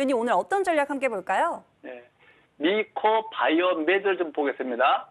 위원님 오늘 어떤 전략 함께 볼까요? 네. 미코 바이오메드를 좀 보겠습니다.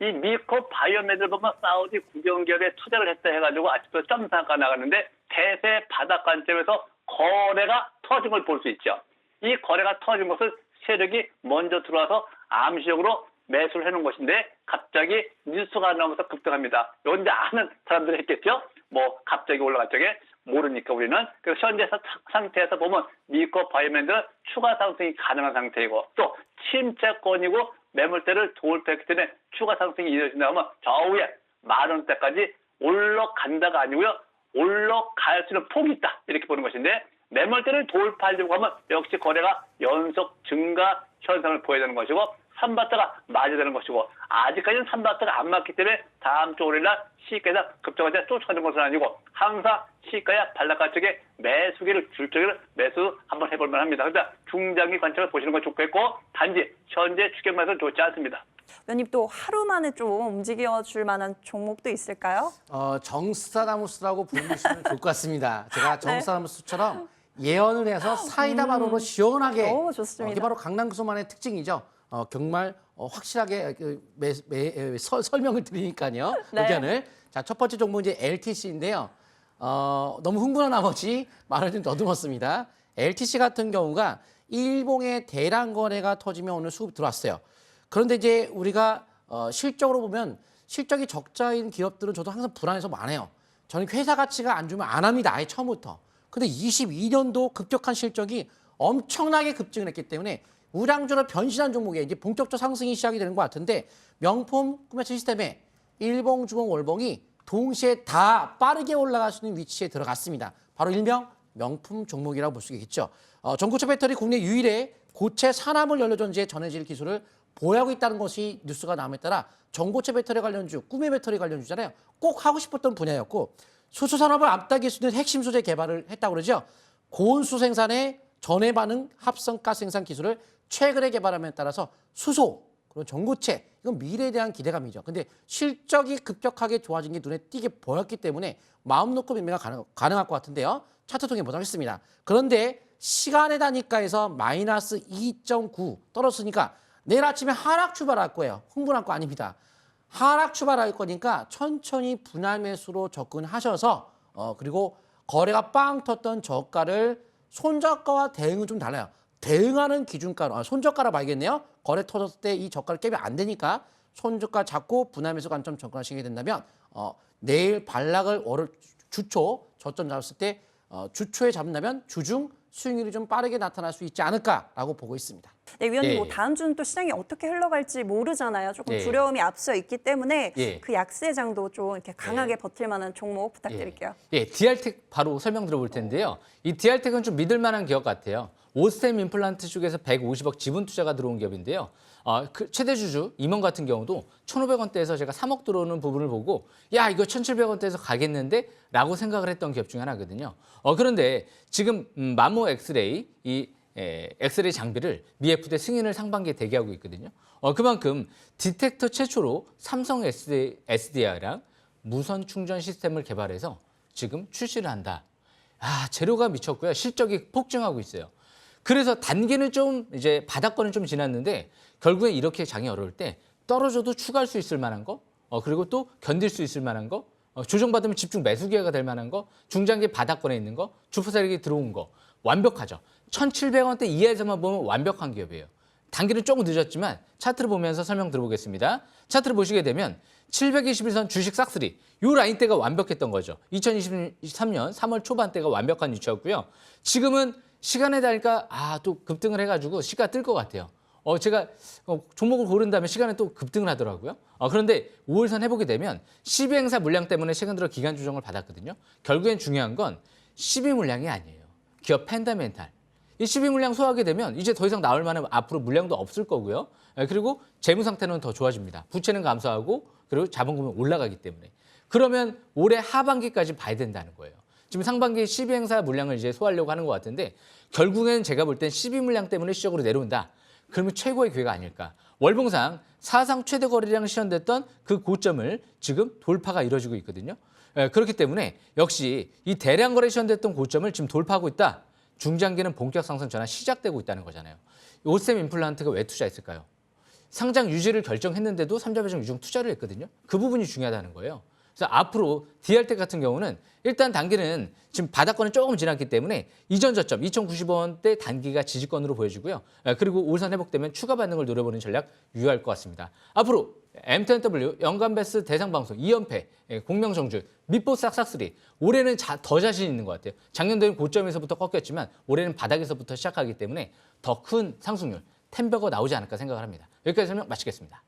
이 미코 바이오메드를 보면 사우디 국영기업에 투자를 했다 해가지고 아직도 점상가 나가는데 대세 바닥 관점에서 거래가 터진 걸 볼 수 있죠. 이 거래가 터진 것을 세력이 먼저 들어와서 암시적으로 매수를 해놓은 것인데 갑자기 뉴스가 나오면서 급등합니다. 이건 이제 아는 사람들이 했겠죠. 뭐 갑자기 올라갈 적에 모르니까 우리는. 그래서 현재 사- 상태에서 보면 미코 바이오맨들은 추가 상승이 가능한 상태이고 또 침체권이고 매물대를 돌파했기 때문에 추가 상승이 이어진다면 좌우에 만 원대까지 올라간다가 아니고요. 올라갈 수 있는 폭이 있다. 이렇게 보는 것인데 매물대를 돌파하려고 하면 역시 거래가 연속 증가 현상을 보여야 되는 것이고 3바트가 맞아야 되는 것이고 아직까지는 3바트가 안 맞기 때문에 다음 주 월요일 날 시가에서 급등하자 쫓아가는 것은 아니고 항상 시가야 발락가 쪽에 매수기를 줄 쪽을 매수 한번 해볼 만합니다. 그러니까 중장기 관점을 보시는 건 좋겠고 단지 현재 추격만은 좋지 않습니다. 위원님 또 하루 만에 좀 움직여 줄 만한 종목도 있을까요? 어, 정스타다무스라고 부르시면 좋을 것 같습니다. 제가 정스타다무스처럼 예언을 해서 사이다 바로로 시원하게 오, 좋습니다. 어, 이게 바로 강남구소만의 특징이죠. 어, 정말 어, 확실하게 그 매, 매, 에, 설- 설명을 드리니까요. 네. 의견을. 자, 첫 번째 종목 이제 LTC인데요. 어, 너무 흥분한 나머지 말을 좀 더듬었습니다. LTC 같은 경우가 일봉의 대량 거래가 터지면 오늘 수급 들어왔어요. 그런데 이제 우리가 어, 실적으로 보면 실적이 적자인 기업들은 저도 항상 불안해서 많아요. 저는 회사 가치가 안 주면 안 합니다. 아예 처음부터. 근데 22년도 급격한 실적이 엄청나게 급증을 했기 때문에 우량주로 변신한 종목에 이제 본격적 상승이 시작이 되는 것 같은데 명품 구매 시스템에 일봉, 주봉, 월봉이 동시에 다 빠르게 올라갈 수 있는 위치에 들어갔습니다. 바로 일명 명품 종목이라고 볼 수 있겠죠. 어, 전고체 배터리 국내 유일의 고체 산화물 연료 전지에 전해질 기술을 보유하고 있다는 것이 뉴스가 나옴에 따라 전고체 배터리 관련주, 꿈의 배터리 관련주잖아요. 꼭 하고 싶었던 분야였고 수소 산업을 앞당길 수 있는 핵심 소재 개발을 했다고 그러죠. 고온수 생산의 전해 반응 합성가 생산 기술을 최근에 개발함에 따라서 수소 그리고 전고체 이건 미래에 대한 기대감이죠. 근데 실적이 급격하게 좋아진 게 눈에 띄게 보였기 때문에 마음 놓고 매매가 가능, 가능할 것 같은데요. 차트 통해 보도하겠습니다. 그런데 시간의 단위가에서 마이너스 2.9 떨어졌으니까 내일 아침에 하락 출발할 거예요. 흥분할 거 아닙니다. 하락 출발할 거니까 천천히 분할 매수로 접근하셔서 어 그리고 거래가 빵 텄던 저가를 손저가와 대응은 좀 달라요. 대응하는 기준가로 아, 손저가로 봐야겠네요. 거래 터졌을 때 이 저가를 깨면 안 되니까 손저가 잡고 분할 매수 관점 접근하시게 된다면 어 내일 반락을 월을 주초 저점 잡았을 때 어, 주초에 잡는다면 주중 수익률이 좀 빠르게 나타날 수 있지 않을까라고 보고 있습니다. 네, 위원님 예, 뭐 예. 다음 주는 또 시장이 어떻게 흘러갈지 모르잖아요. 조금 예. 두려움이 앞서 있기 때문에 예. 그 약세장도 좀 이렇게 강하게 버틸 만한 종목 부탁드릴게요. 예, 디알텍 바로 설명 들어볼 텐데요. 이 디알텍은 좀 믿을 만한 기업 같아요. 오스템 임플란트 쪽에서 150억 지분 투자가 들어온 기업인데요. 어, 그 최대 주주 임원 같은 경우도 1,500원대에서 제가 3억 들어오는 부분을 보고 야 이거 1,700원대에서 가겠는데 라고 생각을 했던 기업 중에 하나거든요. 어, 그런데 지금 음, 마모 엑스레이 이 에, 엑스레이 장비를 미F대 승인을 상반기에 대기하고 있거든요. 어, 그만큼 디텍터 최초로 삼성 SD, SDI랑 무선 충전 시스템을 개발해서 지금 출시를 한다. 아, 재료가 미쳤고요. 실적이 폭증하고 있어요. 그래서 단계는 좀 이제 바닥권은 좀 지났는데 결국에 이렇게 장이 어려울 때 떨어져도 추가할 수 있을 만한 거, 어, 그리고 또 견딜 수 있을 만한 거, 어, 조정받으면 집중 매수 기회가 될 만한 거, 중장기 바닥권에 있는 거, 주포 세력이 들어온 거 완벽하죠. 1,700원대 이하에서만 보면 완벽한 기업이에요. 단기는 조금 늦었지만 차트를 보면서 설명 들어보겠습니다. 차트를 보시게 되면 721선 주식 싹쓸이 요 라인대가 완벽했던 거죠. 2023년 3월 초반대가 완벽한 위치였고요. 지금은 시간에 다니까 아 또 급등을 해가지고 시가 뜰 것 같아요. 어 제가 어, 종목을 고른 다음에 시간에 또 급등을 하더라고요. 어, 그런데 5월선 해보게 되면 12 행사 물량 때문에 최근 들어 기간 조정을 받았거든요. 결국엔 중요한 건 12 물량이 아니에요. 기업 펜다멘탈. 이 12 물량 소화하게 되면 이제 더 이상 나올 만한 앞으로 물량도 없을 거고요. 예, 그리고 재무 상태는 더 좋아집니다. 부채는 감소하고 그리고 자본금이 올라가기 때문에. 그러면 올해 하반기까지 봐야 된다는 거예요. 지금 상반기 12 행사 물량을 이제 소화하려고 하는 것 같은데 결국엔 제가 볼 땐 12 물량 때문에 시적으로 내려온다. 그러면 최고의 기회가 아닐까. 월봉상 사상 최대 거래량 시현됐던 그 고점을 지금 돌파가 이루어지고 있거든요. 예, 그렇기 때문에 역시 이 대량 거래 시현됐던 고점을 지금 돌파하고 있다. 중장기는 본격 상승 전환 시작되고 있다는 거잖아요. 오셈 임플란트가 왜 투자했을까요? 상장 유지를 결정했는데도 삼자 배정 유증 투자를 했거든요. 그 부분이 중요하다는 거예요. 그래서 앞으로 DR텍 같은 경우는 일단 단기는 지금 바닥권은 조금 지났기 때문에 이전 저점 2,090원대 단기가 지지권으로 보여지고요. 아, 그리고 올선 회복되면 추가 반등을 노려보는 전략 유효할 것 같습니다. 앞으로 M10W 연간 베스 대상 방송 2연패 예, 공명정주 밑보 싹싹쓰리 올해는 자- 더 자신 있는 것 같아요. 작년도에는 고점에서부터 꺾였지만 올해는 바닥에서부터 시작하기 때문에 더 큰 상승률 텐버거 나오지 않을까 생각을 합니다. 여기까지 설명 마치겠습니다.